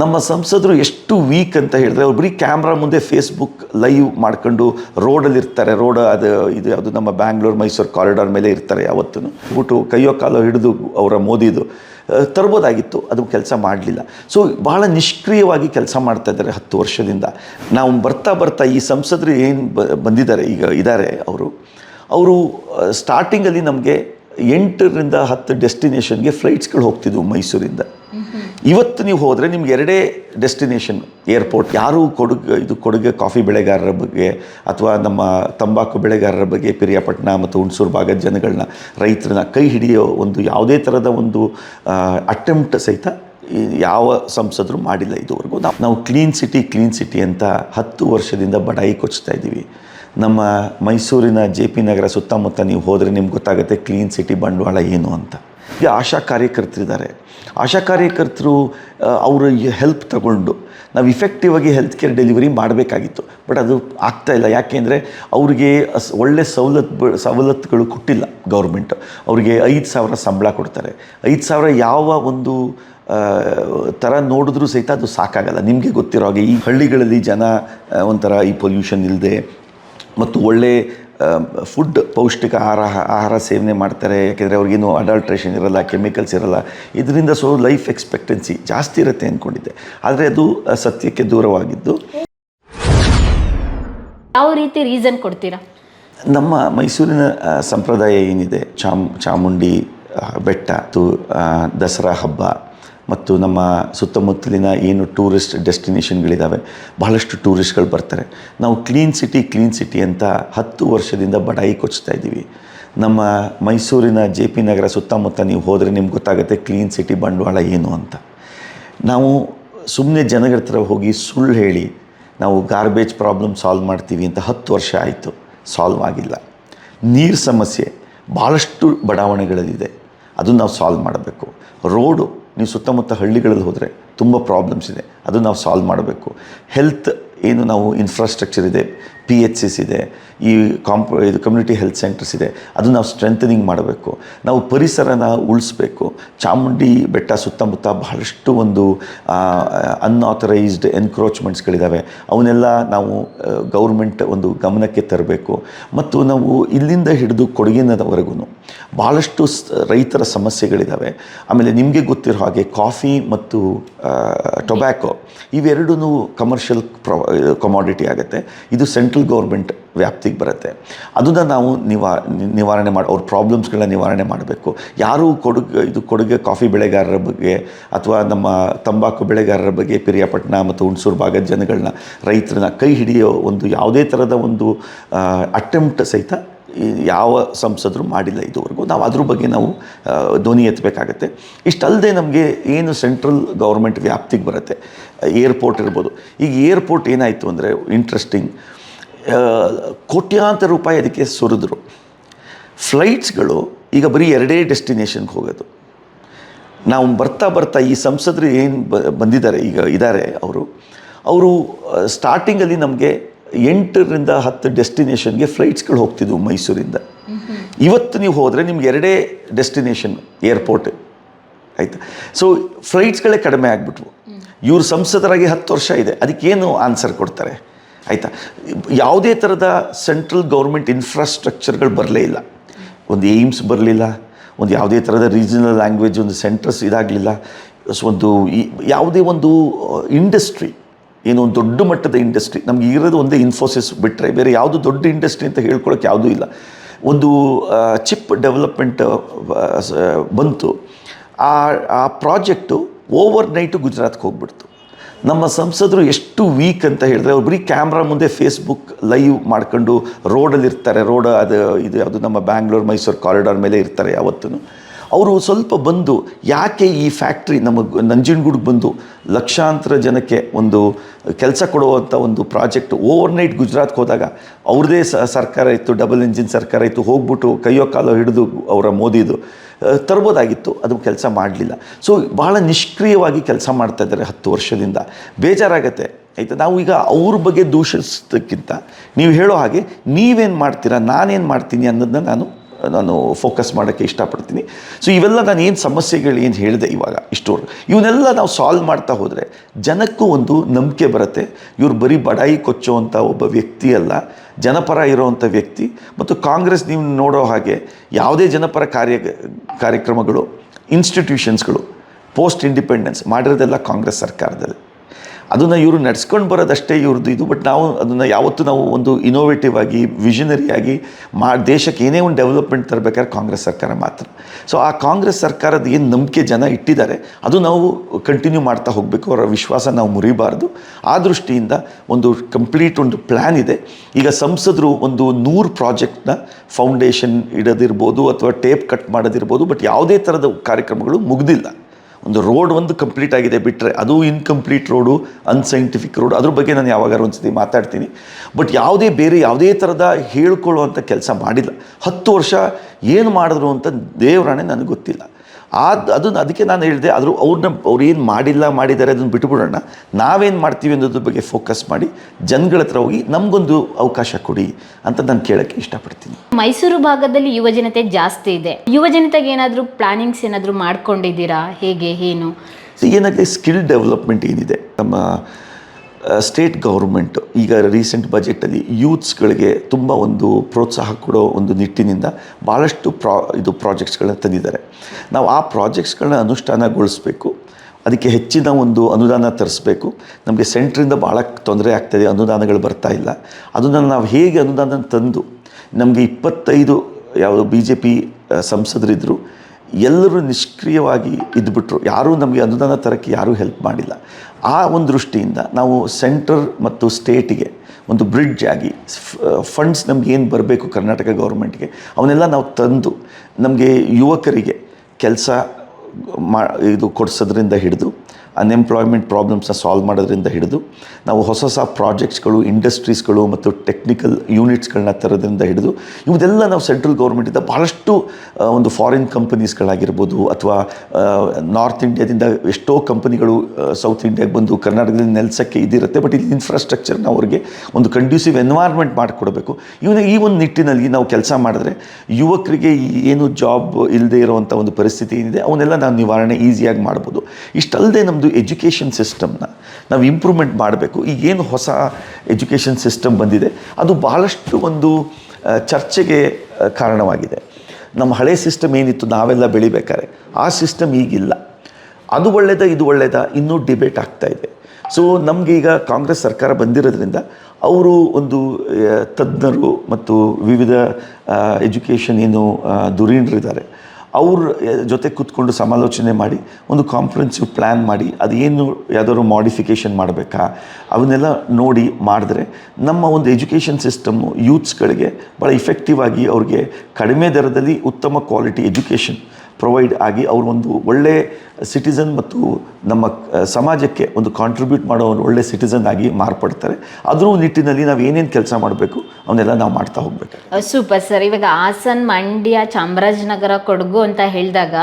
ನಮ್ಮ ಸಂಸದರು ಎಷ್ಟು ವೀಕ್ ಅಂತ ಹೇಳಿದ್ರೆ ಅವ್ರು ಬರೀ ಕ್ಯಾಮ್ರಾ ಮುಂದೆ ಫೇಸ್ಬುಕ್ ಲೈವ್ ಮಾಡ್ಕೊಂಡು ರೋಡಲ್ಲಿ ಇರ್ತಾರೆ. ರೋಡ್ ಅದು, ಇದು ಅದು ನಮ್ಮ ಬ್ಯಾಂಗ್ಳೂರು ಮೈಸೂರು ಕಾರಿಡಾರ್ ಮೇಲೆ ಇರ್ತಾರೆ ಯಾವತ್ತೂ ಬಿಟ್ಟು ಕೈಯೋ ಕಾಲೋ ಹಿಡಿದು ಅವರ ಮೋದಿದು ತರ್ಬೋದಾಗಿತ್ತು. ಅದು ಕೆಲಸ ಮಾಡಲಿಲ್ಲ. ಸೊ ಭಾಳ ನಿಷ್ಕ್ರಿಯವಾಗಿ ಕೆಲಸ ಮಾಡ್ತಾ ಇದ್ದಾರೆ ಹತ್ತು ವರ್ಷದಿಂದ. ನಾವು ಬರ್ತಾ ಬರ್ತಾ ಈ ಸಂಸದರು ಏನು ಬಂದಿದ್ದಾರೆ ಈಗ ಇದ್ದಾರೆ ಅವರು. ಅವರು ಸ್ಟಾರ್ಟಿಂಗಲ್ಲಿ ನಮಗೆ ಎಂಟರಿಂದ ಹತ್ತು ಡೆಸ್ಟಿನೇಷನ್ಗೆ ಫ್ಲೈಟ್ಸ್ಗಳು ಹೋಗ್ತಿದ್ವು ಮೈಸೂರಿಂದ. ಇವತ್ತು ನೀವು ಹೋದರೆ ನಿಮ್ಗೆ ಎರಡೇ ಡೆಸ್ಟಿನೇಷನ್, ಏರ್ಪೋರ್ಟ್. ಯಾರು ಕೊಡುಗೆ, ಇದು ಕೊಡುಗೆ ಕಾಫಿ ಬೆಳೆಗಾರರ ಬಗ್ಗೆ ಅಥವಾ ನಮ್ಮ ತಂಬಾಕು ಬೆಳೆಗಾರರ ಬಗ್ಗೆ ಪಿರಿಯಾಪಟ್ಟಣ ಮತ್ತು ಹುಣಸೂರು ಭಾಗದ ಜನಗಳನ್ನ, ರೈತರನ್ನ ಕೈ ಹಿಡಿಯೋ ಒಂದು ಯಾವುದೇ ಥರದ ಒಂದು ಅಟೆಂಪ್ಟ್ ಸಹಿತ ಯಾವ ಸಂಸದರು ಮಾಡಿಲ್ಲ ಇದುವರೆಗೂ. ನಾವು ನಾವು ಕ್ಲೀನ್ ಸಿಟಿ ಕ್ಲೀನ್ ಸಿಟಿ ಅಂತ ಹತ್ತು ವರ್ಷದಿಂದ ಬಡಾಯಿ ಕೊಚ್ತಾ ಇದ್ದೀವಿ. ನಮ್ಮ ಮೈಸೂರಿನ ಜೆ ಪಿ ನಗರ ಸುತ್ತಮುತ್ತ ನೀವು ಹೋದರೆ ನಿಮ್ಗೆ ಗೊತ್ತಾಗುತ್ತೆ ಕ್ಲೀನ್ ಸಿಟಿ ಬಂಡವಾಳ ಏನು ಅಂತ. ಈಗ ಆಶಾ ಕಾರ್ಯಕರ್ತರಿದ್ದಾರೆ. ಆಶಾ ಕಾರ್ಯಕರ್ತರು ಅವರ ಹೆಲ್ಪ್ ತಗೊಂಡು ನಾವು ಇಫೆಕ್ಟಿವ್ ಆಗಿ ಹೆಲ್ತ್ ಕೇರ್ ಡೆಲಿವರಿ ಮಾಡಬೇಕಾಗಿತ್ತು. ಬಟ್ ಅದು ಆಗ್ತಾ ಇಲ್ಲ. ಯಾಕೆಂದರೆ ಅವ್ರಿಗೆ ಒಳ್ಳೆ ಸವಲತ್ತು ಸವಲತ್ತುಗಳು ಕೊಟ್ಟಿಲ್ಲ ಗೌರ್ಮೆಂಟ್ ಅವರಿಗೆ ಐದು ಸಾವಿರ ಸಂಬಳ ಕೊಡ್ತಾರೆ. ಐದು ಸಾವಿರ ಯಾವ ಒಂದು ಥರ ನೋಡಿದ್ರೂ ಸಹಿತ ಅದು ಸಾಕಾಗಲ್ಲ. ನಿಮಗೆ ಗೊತ್ತಿರೋ ಹಾಗೆ ಈ ಹಳ್ಳಿಗಳಲ್ಲಿ ಜನ ಒಂಥರ ಈ ಪೊಲ್ಯೂಷನ್ ಇಲ್ಲದೆ ಮತ್ತು ಒಳ್ಳೆ ಫುಡ್ ಪೌಷ್ಟಿಕ ಆಹಾರ ಆಹಾರ ಸೇವನೆ ಮಾಡ್ತಾರೆ. ಯಾಕೆಂದರೆ ಅವ್ರಿಗೇನು ಅಡಲ್ಟ್ರೇಷನ್ ಇರಲ್ಲ ಕೆಮಿಕಲ್ಸ್ ಇರಲ್ಲ. ಇದರಿಂದ ಸೊ ಲೈಫ್ ಎಕ್ಸ್ಪೆಕ್ಟೆನ್ಸಿ ಜಾಸ್ತಿ ಇರುತ್ತೆ ಅಂದ್ಕೊಂಡಿದ್ದೆ ಆದರೆ ಅದು ಸತ್ಯಕ್ಕೆ ದೂರವಾಗಿದ್ದು. ಯಾವ ರೀತಿ ರೀಸನ್ ಕೊಡ್ತೀರಾ? ನಮ್ಮ ಮೈಸೂರಿನ ಸಂಪ್ರದಾಯ ಏನಿದೆ? ಚಾಮ್ ಚಾಮುಂಡಿ ಬೆಟ್ಟ ದಸರಾ ಹಬ್ಬ ಮತ್ತು ನಮ್ಮ ಸುತ್ತಮುತ್ತಲಿನ ಏನು ಟೂರಿಸ್ಟ್ ಡೆಸ್ಟಿನೇಷನ್ಗಳಿದ್ದಾವೆ ಬಹಳಷ್ಟು ಟೂರಿಸ್ಟ್ಗಳು ಬರ್ತಾರೆ. ನಾವು ಕ್ಲೀನ್ ಸಿಟಿ ಕ್ಲೀನ್ ಸಿಟಿ ಅಂತ ಹತ್ತು ವರ್ಷದಿಂದ ಬಡಾಯಿ ಕೊಚ್ತಾ ಇದ್ದೀವಿ. ನಮ್ಮ ಮೈಸೂರಿನ ಜೆ ಪಿ ನಗರ ಸುತ್ತಮುತ್ತ ನೀವು ಹೋದರೆ ನಿಮ್ಗೆ ಗೊತ್ತಾಗುತ್ತೆ ಕ್ಲೀನ್ ಸಿಟಿ ಬಂಡವಾಳ ಏನು ಅಂತ. ನಾವು ಸುಮ್ಮನೆ ಜನಗಳ ಹತ್ರ ಹೋಗಿ ಸುಳ್ಳು ಹೇಳಿ, ನಾವು ಗಾರ್ಬೇಜ್ ಪ್ರಾಬ್ಲಮ್ ಸಾಲ್ವ್ ಮಾಡ್ತೀವಿ ಅಂತ ಹತ್ತು ವರ್ಷ ಆಯಿತು, ಸಾಲ್ವ್ ಆಗಿಲ್ಲ. ನೀರು ಸಮಸ್ಯೆ ಭಾಳಷ್ಟು ಬಡಾವಣೆಗಳಲ್ಲಿದೆ, ಅದನ್ನು ನಾವು ಸಾಲ್ವ್ ಮಾಡಬೇಕು. ರೋಡು ನೀವು ಸುತ್ತಮುತ್ತ ಹಳ್ಳಿಗಳಲ್ಲಿ ಹೋದರೆ ತುಂಬ ಪ್ರಾಬ್ಲಮ್ಸ್ ಇದೆ. ಅದು ನಾವು ಸಾಲ್ವ್ ಮಾಡಬೇಕು. ಹೆಲ್ತ್ ಏನು ನಾವು ಇನ್ಫ್ರಾಸ್ಟ್ರಕ್ಚರ್ ಇದೆ. ಪಿ ಎಚ್ ಎಸ್ ಇದೆ, ಈ ಕಾಂಪ್ ಇದು ಕಮ್ಯುನಿಟಿ ಹೆಲ್ತ್ ಸೆಂಟರ್ಸ್ ಇದೆ ಅದು ನಾವು ಸ್ಟ್ರೆಂಥನಿಂಗ್ ಮಾಡಬೇಕು. ನಾವು ಪರಿಸರನ ಉಳಿಸ್ಬೇಕು. ಚಾಮುಂಡಿ ಬೆಟ್ಟ ಸುತ್ತಮುತ್ತ ಬಹಳಷ್ಟು ಒಂದು ಅನ್ಆಥರೈಸ್ಡ್ ಎನ್ಕ್ರೋಚ್ಮೆಂಟ್ಸ್ಗಳಿದ್ದಾವೆ ಅವನ್ನೆಲ್ಲ ನಾವು ಗೌರ್ಮೆಂಟ್ ಒಂದು ಗಮನಕ್ಕೆ ತರಬೇಕು. ಮತ್ತು ನಾವು ಇಲ್ಲಿಂದ ಹಿಡಿದು ಕೊಡಗಿನವರೆಗೂ ಭಾಳಷ್ಟು ರೈತರ ಸಮಸ್ಯೆಗಳಿದ್ದಾವೆ ಆಮೇಲೆ ನಿಮಗೆ ಗೊತ್ತಿರೋ ಹಾಗೆ ಕಾಫಿ ಮತ್ತು ಟೊಬ್ಯಾಕೊ ಇವೆರಡೂ ಕಮರ್ಷಿಯಲ್ ಪ್ರೊ ಕಮಾಡಿಟಿ ಆಗುತ್ತೆ. ಇದು ಸೆಂಟ್ರಲ್ ಗೌರ್ಮೆಂಟ್ ವ್ಯಾಪ್ತಿಗೆ ಬರುತ್ತೆ. ಅದನ್ನು ನಾವು ನಿವಾ, ನಿವಾರಣೆ ಮಾಡಿ, ಅವ್ರ ಪ್ರಾಬ್ಲಮ್ಸ್ಗಳನ್ನ ನಿವಾರಣೆ ಮಾಡಬೇಕು. ಯಾರು ಕೊಡುಗೆ, ಇದು ಕೊಡುಗೆ ಕಾಫಿ ಬೆಳೆಗಾರರ ಬಗ್ಗೆ ಅಥವಾ ನಮ್ಮ ತಂಬಾಕು ಬೆಳೆಗಾರರ ಬಗ್ಗೆ ಪಿರಿಯಾಪಟ್ಟಣ ಮತ್ತು ಹುಣಸೂರು ಭಾಗದ ಜನಗಳನ್ನ ರೈತರನ್ನ ಕೈ ಹಿಡಿಯೋ ಒಂದು ಯಾವುದೇ ಥರದ ಒಂದು ಅಟೆಂಪ್ಟ್ ಸಹಿತ ಯಾವ ಸಂಸದರು ಮಾಡಿಲ್ಲ ಇದುವರೆಗೂ. ನಾವು ಅದ್ರ ಬಗ್ಗೆ ನಾವು ಧ್ವನಿ ಎತ್ತಬೇಕಾಗತ್ತೆ. ಇಷ್ಟಲ್ಲದೆ ನಮಗೆ ಏನು ಸೆಂಟ್ರಲ್ ಗೌರ್ಮೆಂಟ್ ವ್ಯಾಪ್ತಿಗೆ ಬರುತ್ತೆ. ಏರ್ಪೋರ್ಟ್ ಇರ್ಬೋದು. ಈಗ ಏರ್ಪೋರ್ಟ್ ಏನಾಯಿತು ಅಂದರೆ ಇಂಟ್ರೆಸ್ಟಿಂಗ್ ಕೋಟ್ಯಾಂತರ ರೂಪಾಯಿ ಅದಕ್ಕೆ ಸುರಿದ್ರು. ಫ್ಲೈಟ್ಸ್ಗಳು ಈಗ ಬರೀ ಎರಡೇ ಡೆಸ್ಟಿನೇಷನ್ಗೆ ಹೋಗೋದು. ನಾವು ಬರ್ತಾ ಬರ್ತಾ ಈ ಸಂಸದರು ಏನು ಬಂದಿದ್ದಾರೆ, ಈಗ ಇದ್ದಾರೆ ಅವರು. ಅವರು ಸ್ಟಾರ್ಟಿಂಗಲ್ಲಿ ನಮಗೆ ಎಂಟರಿಂದ ಹತ್ತು ಡೆಸ್ಟಿನೇಷನ್ಗೆ ಫ್ಲೈಟ್ಸ್ಗಳು ಹೋಗ್ತಿದ್ವು ಮೈಸೂರಿಂದ. ಇವತ್ತು ನೀವು ಹೋದರೆ ನಿಮ್ಗೆ ಎರಡೇ ಡೆಸ್ಟಿನೇಷನ್ ಏರ್ಪೋರ್ಟ್ ಆಯಿತಾ? ಸೊ ಫ್ಲೈಟ್ಸ್ಗಳೇ ಕಡಿಮೆ ಆಗಿಬಿಟ್ವು. ಇವರು ಸಂಸದರಾಗಿ ಹತ್ತು ವರ್ಷ ಇದೆ. ಅದಕ್ಕೇನು ಆನ್ಸರ್ ಕೊಡ್ತಾರೆ? ಆಯಿತಾ? ಯಾವುದೇ ಥರದ ಸೆಂಟ್ರಲ್ ಗೌರ್ಮೆಂಟ್ ಇನ್ಫ್ರಾಸ್ಟ್ರಕ್ಚರ್ಗಳು ಬರಲೇ ಇಲ್ಲ. ಒಂದು ಏಮ್ಸ್ ಬರಲಿಲ್ಲ, ಒಂದು ಯಾವುದೇ ಥರದ ರೀಜನಲ್ ಲ್ಯಾಂಗ್ವೇಜ್ ಒಂದು ಸೆಂಟರ್ಸ್ ಇದಾಗಲಿಲ್ಲ. ಒಂದು ಯಾವುದೇ ಒಂದು ಇಂಡಸ್ಟ್ರಿ ಏನೋ ಒಂದು ದೊಡ್ಡ ಮಟ್ಟದ ಇಂಡಸ್ಟ್ರಿ ನಮ್ಗೆ ಇರೋದು ಒಂದೇ ಇನ್ಫೋಸಿಸ್ ಬಿಟ್ಟರೆ ಬೇರೆ ಯಾವುದು ದೊಡ್ಡ ಇಂಡಸ್ಟ್ರಿ ಅಂತ ಹೇಳ್ಕೊಳಕ್ಕೆ ಯಾವುದೂ ಇಲ್ಲ. ಒಂದು ಚಿಪ್ ಡೆವಲಪ್ಮೆಂಟ್ ಬಂತು. ಆ ಆ ಪ್ರಾಜೆಕ್ಟು ಓವರ್ ನೈಟು ಗುಜರಾತ್ಗೆ ಹೋಗ್ಬಿಡ್ತು. ನಮ್ಮ ಸಂಸದರು ಎಷ್ಟು ವೀಕ್ ಅಂತ ಹೇಳಿದ್ರೆ ಅವ್ರು ಬರೀ ಕ್ಯಾಮ್ರಾ ಮುಂದೆ ಫೇಸ್ಬುಕ್ ಲೈವ್ ಮಾಡ್ಕೊಂಡು ರೋಡಲ್ಲಿ ಇರ್ತಾರೆ. ರೋಡ್ ಅದು, ಇದು ಅದು ನಮ್ಮ ಬ್ಯಾಂಗ್ಳೂರು ಮೈಸೂರು ಕಾರಿಡಾರ್ ಮೇಲೆ ಇರ್ತಾರೆ ಯಾವತ್ತೂ ಅವರು ಸ್ವಲ್ಪ ಬಂದು ಯಾಕೆ ಈ ಫ್ಯಾಕ್ಟ್ರಿ ನಮ್ಮ ನಂಜನಗೂಡಿಗೆ ಬಂದು ಲಕ್ಷಾಂತರ ಜನಕ್ಕೆ ಒಂದು ಕೆಲಸ ಕೊಡುವಂಥ ಒಂದು ಪ್ರಾಜೆಕ್ಟ್ ಓವರ್ನೈಟ್ ಗುಜರಾತ್ಗೆ ಹೋದಾಗ ಅವ್ರದ್ದೇ ಸರ್ಕಾರ ಇತ್ತು ಡಬಲ್ ಇಂಜಿನ್ ಸರ್ಕಾರ ಇತ್ತು, ಹೋಗ್ಬಿಟ್ಟು ಕೈಯೋ ಕಾಲೋ ಹಿಡಿದು ಅವರ ಮೋದಿದು. ತರ್ಬೋದಾಗಿತ್ತು, ಅದು ಕೆಲಸ ಮಾಡಲಿಲ್ಲ. ಸೊ ಭಾಳ ನಿಷ್ಕ್ರಿಯವಾಗಿ ಕೆಲಸ ಮಾಡ್ತಾ ಇದ್ದಾರೆ ಹತ್ತು ವರ್ಷದಿಂದ. ಬೇಜಾರಾಗತ್ತೆ. ಆಯಿತಾ? ನಾವು ಈಗ ಅವ್ರ ಬಗ್ಗೆ ದೂಷಿಸೋದಕ್ಕಿಂತ ನೀವು ಹೇಳೋ ಹಾಗೆ ನೀವೇನು ಮಾಡ್ತೀರಾ, ನಾನೇನು ಮಾಡ್ತೀನಿ ಅನ್ನೋದನ್ನ ನಾನು ನಾನು ಫೋಕಸ್ ಮಾಡೋಕ್ಕೆ ಇಷ್ಟಪಡ್ತೀನಿ. ಸೊ ಇವೆಲ್ಲ ನಾನು ಏನು ಸಮಸ್ಯೆಗಳು ಏನು ಹೇಳಿದೆ ಇವಾಗ ಇಷ್ಟೋರು ಇವನ್ನೆಲ್ಲ ನಾವು ಸಾಲ್ವ್ ಮಾಡ್ತಾ ಹೋದರೆ ಜನಕ್ಕೂ ಒಂದು ನಂಬಿಕೆ ಬರುತ್ತೆ. ಇವ್ರು ಬರೀ ಬಡಾಯಿ ಕೊಚ್ಚುವಂಥ ಒಬ್ಬ ವ್ಯಕ್ತಿ ಅಲ್ಲ, ಜನಪರ ಇರೋವಂಥ ವ್ಯಕ್ತಿ. ಮತ್ತು ಕಾಂಗ್ರೆಸ್ ನೀವು ನೋಡೋ ಹಾಗೆ ಯಾವುದೇ ಜನಪರ ಕಾರ್ಯ, ಕಾರ್ಯಕ್ರಮಗಳು ಇನ್ಸ್ಟಿಟ್ಯೂಷನ್ಸ್ಗಳು ಪೋಸ್ಟ್ ಇಂಡಿಪೆಂಡೆನ್ಸ್ ಮಾಡಿರೋದೆಲ್ಲ ಕಾಂಗ್ರೆಸ್ ಸರ್ಕಾರದಲ್ಲಿ. ಅದನ್ನು ಇವರು ನಡ್ಸ್ಕೊಂಡು ಬರೋದಷ್ಟೇ ಇವ್ರದ್ದು ಇದು ಬಟ್ ನಾವು ಅದನ್ನು ಯಾವತ್ತೂ ನಾವು ಒಂದು ಇನೋವೇಟಿವ್ ಆಗಿ ವಿಷನರಿಯಾಗಿ ಮಾ, ದೇಶಕ್ಕೆ ಏನೇ ಒಂದು ಡೆವಲಪ್ಮೆಂಟ್ ತರಬೇಕಾದ್ರೆ ಕಾಂಗ್ರೆಸ್ ಸರ್ಕಾರ ಮಾತ್ರ. ಸೊ ಆ ಕಾಂಗ್ರೆಸ್ ಸರ್ಕಾರದ ಏನು ನಂಬಿಕೆ ಜನ ಇಟ್ಟಿದ್ದಾರೆ, ಅದು ನಾವು ಕಂಟಿನ್ಯೂ ಮಾಡ್ತಾ ಹೋಗಬೇಕು. ಅವರ ವಿಶ್ವಾಸ ನಾವು ಮುರಿಬಾರ್ದು. ಆ ದೃಷ್ಟಿಯಿಂದ ಒಂದು ಕಂಪ್ಲೀಟ್ ಒಂದು ಪ್ಲ್ಯಾನ್ ಇದೆ. ಈಗ ಸಂಸದರು ಒಂದು ನೂರು ಪ್ರಾಜೆಕ್ಟ್ನ ಫೌಂಡೇಶನ್ ಇಡೋದಿರ್ಬೋದು ಅಥವಾ ಟೇಪ್ ಕಟ್ ಮಾಡೋದಿರ್ಬೋದು ಬಟ್ ಯಾವುದೇ ಥರದ ಕಾರ್ಯಕ್ರಮಗಳು ಮುಗ್ದಿಲ್ಲ. ಒಂದು ರೋಡ್ ಒಂದು ಕಂಪ್ಲೀಟ್ ಆಗಿದೆ ಬಿಟ್ಟರೆ ಅದು ಇನ್ಕಂಪ್ಲೀಟ್ ರೋಡು ಅನ್ಸೈಂಟಿಫಿಕ್ ರೋಡ್ ಅದ್ರ ಬಗ್ಗೆ ನಾನು ಯಾವಾಗಾರು ಒಂದ್ಸತಿ ಮಾತಾಡ್ತೀನಿ. ಬಟ್ ಯಾವುದೇ ಬೇರೆ ಯಾವುದೇ ಥರದ ಹೇಳ್ಕೊಳ್ಳುವಂಥ ಕೆಲಸ ಮಾಡಿಲ್ಲ. ಹತ್ತು ವರ್ಷ ಏನು ಮಾಡಿದ್ರು ಅಂತ ದೇವರಾಣೆ ನನಗೆ ಗೊತ್ತಿಲ್ಲ. ಅದು ಅದನ್ನು ಅದಕ್ಕೆ ನಾನು ಹೇಳಿದೆ ಆದರೂ ಅವ್ರನ್ನ ಅವ್ರು ಏನು ಮಾಡಿಲ್ಲ ಮಾಡಿದ್ದಾರೆ ಅದನ್ನು ಬಿಟ್ಟುಬಿಡೋಣ ನಾವೇನು ಮಾಡ್ತೀವಿ ಅನ್ನೋದ್ರ ಬಗ್ಗೆ ಫೋಕಸ್ ಮಾಡಿ ಜನಗಳ ಹತ್ರ ಹೋಗಿ ನಮಗೊಂದು ಅವಕಾಶ ಕೊಡಿ ಅಂತ ನಾನು ಕೇಳೋಕ್ಕೆ ಇಷ್ಟಪಡ್ತೀನಿ. ಮೈಸೂರು ಭಾಗದಲ್ಲಿ ಯುವ ಜನತೆ ಜಾಸ್ತಿ ಇದೆ. ಯುವ ಜನತೆಗೆ ಏನಾದರೂ ಪ್ಲಾನಿಂಗ್ಸ್ ಏನಾದರೂ ಮಾಡ್ಕೊಂಡಿದ್ದೀರಾ? ಹೇಗೆ ಏನು? ಏನಾಗಿದೆ ಸ್ಕಿಲ್ ಡೆವಲಪ್ಮೆಂಟ್ ಏನಿದೆ? ನಮ್ಮ ಸ್ಟೇಟ್ ಗೌರ್ಮೆಂಟ್ ಈಗ ರೀಸೆಂಟ್ ಬಜೆಟಲ್ಲಿ ಯೂತ್ಸ್ಗಳಿಗೆ ತುಂಬ ಒಂದು ಪ್ರೋತ್ಸಾಹ ಕೊಡೋ ಒಂದು ನಿಟ್ಟಿನಿಂದ ಭಾಳಷ್ಟು ಪ್ರಾ, ಇದು ಪ್ರಾಜೆಕ್ಟ್ಸ್ಗಳನ್ನ ತಂದಿದ್ದಾರೆ. ನಾವು ಆ ಪ್ರಾಜೆಕ್ಟ್ಸ್ಗಳನ್ನ ಅನುಷ್ಠಾನಗೊಳಿಸಬೇಕು. ಅದಕ್ಕೆ ಹೆಚ್ಚಿನ ಒಂದು ಅನುದಾನ ತರಿಸ್ಬೇಕು. ನಮಗೆ ಸೆಂಟ್ರಿಂದ ಭಾಳ ತೊಂದರೆ ಆಗ್ತಾಯಿದೆ ಅನುದಾನಗಳು ಬರ್ತಾ ಇಲ್ಲ. ಅದನ್ನು ನಾವು ಹೇಗೆ ಅನುದಾನ ತಂದು, ನಮಗೆ ಇಪ್ಪತ್ತೈದು ಯಾವುದು ಬಿ ಜೆ ಪಿ ಸಂಸದರಿದ್ದರು ಎಲ್ಲರೂ ನಿಷ್ಕ್ರಿಯವಾಗಿ ಇದ್ಬಿಟ್ರು. ಯಾರೂ ನಮಗೆ ಅನುದಾನ ತರಕ್ಕೆ ಯಾರೂ ಹೆಲ್ಪ್ ಮಾಡಿಲ್ಲ. ಆ ಒಂದು ದೃಷ್ಟಿಯಿಂದ ನಾವು ಸೆಂಟರ್ ಮತ್ತು ಸ್ಟೇಟಿಗೆ ಒಂದು ಬ್ರಿಡ್ಜ್ ಆಗಿ ಫಂಡ್ಸ್ ನಮಗೆ ಏನು ಬರಬೇಕು ಕರ್ನಾಟಕ ಗೌರ್ಮೆಂಟ್ಗೆ ಅವನ್ನೆಲ್ಲ ನಾವು ತಂದು ನಮಗೆ ಯುವಕರಿಗೆ ಕೆಲಸ ಮಾ, ಇದು ಕೊಡಿಸೋದ್ರಿಂದ ಹಿಡಿದು ಅನ್ಎಂಪ್ಲಾಯ್ಮೆಂಟ್ ಪ್ರಾಬ್ಲಮ್ಸ್ನ ಸಾಲ್ವ್ ಮಾಡೋದ್ರಿಂದ ಹಿಡಿದು ನಾವು ಹೊಸ ಹೊಸ ಪ್ರಾಜೆಕ್ಟ್ಸ್ಗಳು ಇಂಡಸ್ಟ್ರೀಸ್ಗಳು ಮತ್ತು ಟೆಕ್ನಿಕಲ್ ಯೂನಿಟ್ಸ್ಗಳನ್ನ ತರೋದ್ರಿಂದ ಹಿಡಿದು ಇವನ್ನೆಲ್ಲ ನಾವು ಸೆಂಟ್ರಲ್ ಗೌರ್ಮೆಂಟಿಂದ ಭಾಳಷ್ಟು ಒಂದು ಫಾರಿನ್ ಕಂಪನೀಸ್ಗಳಾಗಿರ್ಬೋದು ಅಥವಾ ನಾರ್ತ್ ಇಂಡಿಯಾದಿಂದ ಎಷ್ಟೋ ಕಂಪನಿಗಳು ಸೌತ್ ಇಂಡಿಯಾಗೆ ಬಂದು ಕರ್ನಾಟಕದಲ್ಲಿ ನೆಲೆಸಕ್ಕೆ ಇದಿರುತ್ತೆ. ಬಟ್ ಇಲ್ಲಿ ಇನ್ಫ್ರಾಸ್ಟ್ರಕ್ಚರ್ನ ಅವ್ರಿಗೆ ಒಂದು ಕಂಡ್ಯೂಸಿವ್ ಎನ್ವೈರ್ಮೆಂಟ್ ಮಾಡಿಕೊಡಬೇಕು. ಇವನ ಈ ಒಂದು ನಿಟ್ಟಿನಲ್ಲಿ ನಾವು ಕೆಲಸ ಮಾಡಿದ್ರೆ ಯುವಕರಿಗೆ ಏನು ಜಾಬ್ ಇಲ್ಲದೆ ಇರುವಂಥ ಒಂದು ಪರಿಸ್ಥಿತಿ ಏನಿದೆ, ಅವನ್ನೆಲ್ಲ ನಾವು ನಿವಾರಣೆ ಈಸಿಯಾಗಿ ಮಾಡ್ಬೋದು. ಇಷ್ಟಲ್ಲದೆ ನಮ್ಮದು ಎಜುಕೇಷನ್ ಸಿಸ್ಟಮ್ನ ನಾವು ಇಂಪ್ರೂವ್ಮೆಂಟ್ ಮಾಡಬೇಕು. ಈಗೇನು ಹೊಸ ಎಜುಕೇಷನ್ ಸಿಸ್ಟಮ್ ಬಂದಿದೆ, ಅದು ಬಹಳಷ್ಟು ಒಂದು ಚರ್ಚೆಗೆ ಕಾರಣವಾಗಿದೆ. ನಮ್ಮ ಹಳೆ ಸಿಸ್ಟಮ್ ಏನಿತ್ತು, ನಾವೆಲ್ಲ ಬೆಳಿಬೇಕಾದ್ರೆ ಆ ಸಿಸ್ಟಮ್ ಈಗಿಲ್ಲ. ಅದು ಒಳ್ಳೆಯದ ಇದು ಒಳ್ಳೆಯದ ಇನ್ನೂ ಡಿಬೇಟ್ ಆಗ್ತಾ ಇದೆ. ಸೊ, ನಮಗೆ ಈಗ ಕಾಂಗ್ರೆಸ್ ಸರ್ಕಾರ ಬಂದಿರೋದ್ರಿಂದ ಅವರು ಒಂದು ತಜ್ಞರು ಮತ್ತು ವಿವಿಧ ಎಜುಕೇಷನ್ ಏನು ಧುರೀಣರಿದ್ದಾರೆ. ಅವ್ರ ಜೊತೆ ಕೂತ್ಕೊಂಡು ಸಮಾಲೋಚನೆ ಮಾಡಿ, ಒಂದು ಕಾಂಪ್ರಹೆನ್ಸಿವ್ ಪ್ಲ್ಯಾನ್ ಮಾಡಿ, ಅದೇನು ಯಾವ್ದಾದ್ರು ಮಾಡಿಫಿಕೇಷನ್ ಮಾಡಬೇಕಾ? ಅವನ್ನೆಲ್ಲ ನೋಡಿ ಮಾಡಿದ್ರೆ ನಮ್ಮ ಒಂದು ಎಜುಕೇಷನ್ ಸಿಸ್ಟಮ್ಮು ಯೂತ್ಸ್ಗಳಿಗೆ ಭಾಳ ಇಫೆಕ್ಟಿವ್ ಆಗಿ ಅವ್ರಿಗೆ ಕಡಿಮೆ ದರದಲ್ಲಿ ಉತ್ತಮ ಕ್ವಾಲಿಟಿ ಎಜುಕೇಷನ್ ಪ್ರೊವೈಡ್ ಆಗಿ ಅವರು ಒಂದು ಒಳ್ಳೆ ಸಿಟಿಸನ್ ಮತ್ತು ನಮ್ಮ ಸಮಾಜಕ್ಕೆ ಒಂದು ಕಾಂಟ್ರಿಬ್ಯೂಟ್ ಮಾಡೋ ಒಳ್ಳೆ ಸಿಟಿಸನ್ ಆಗಿ ಮಾರ್ಪಡ್ತಾರೆ. ಅದ್ರ ನಿಟ್ಟಿನಲ್ಲಿ ನಾವು ಏನೇನು ಕೆಲಸ ಮಾಡಬೇಕು ಅವನ್ನೆಲ್ಲ ನಾವು ಮಾಡ್ತಾ ಹೋಗ್ಬೇಕು ಸೂಪರ್ ಸರ್ ಇವಾಗ ಹಾಸನ್, ಮಂಡ್ಯ, ಚಾಮರಾಜನಗರ, ಕೊಡಗು ಅಂತ ಹೇಳಿದಾಗ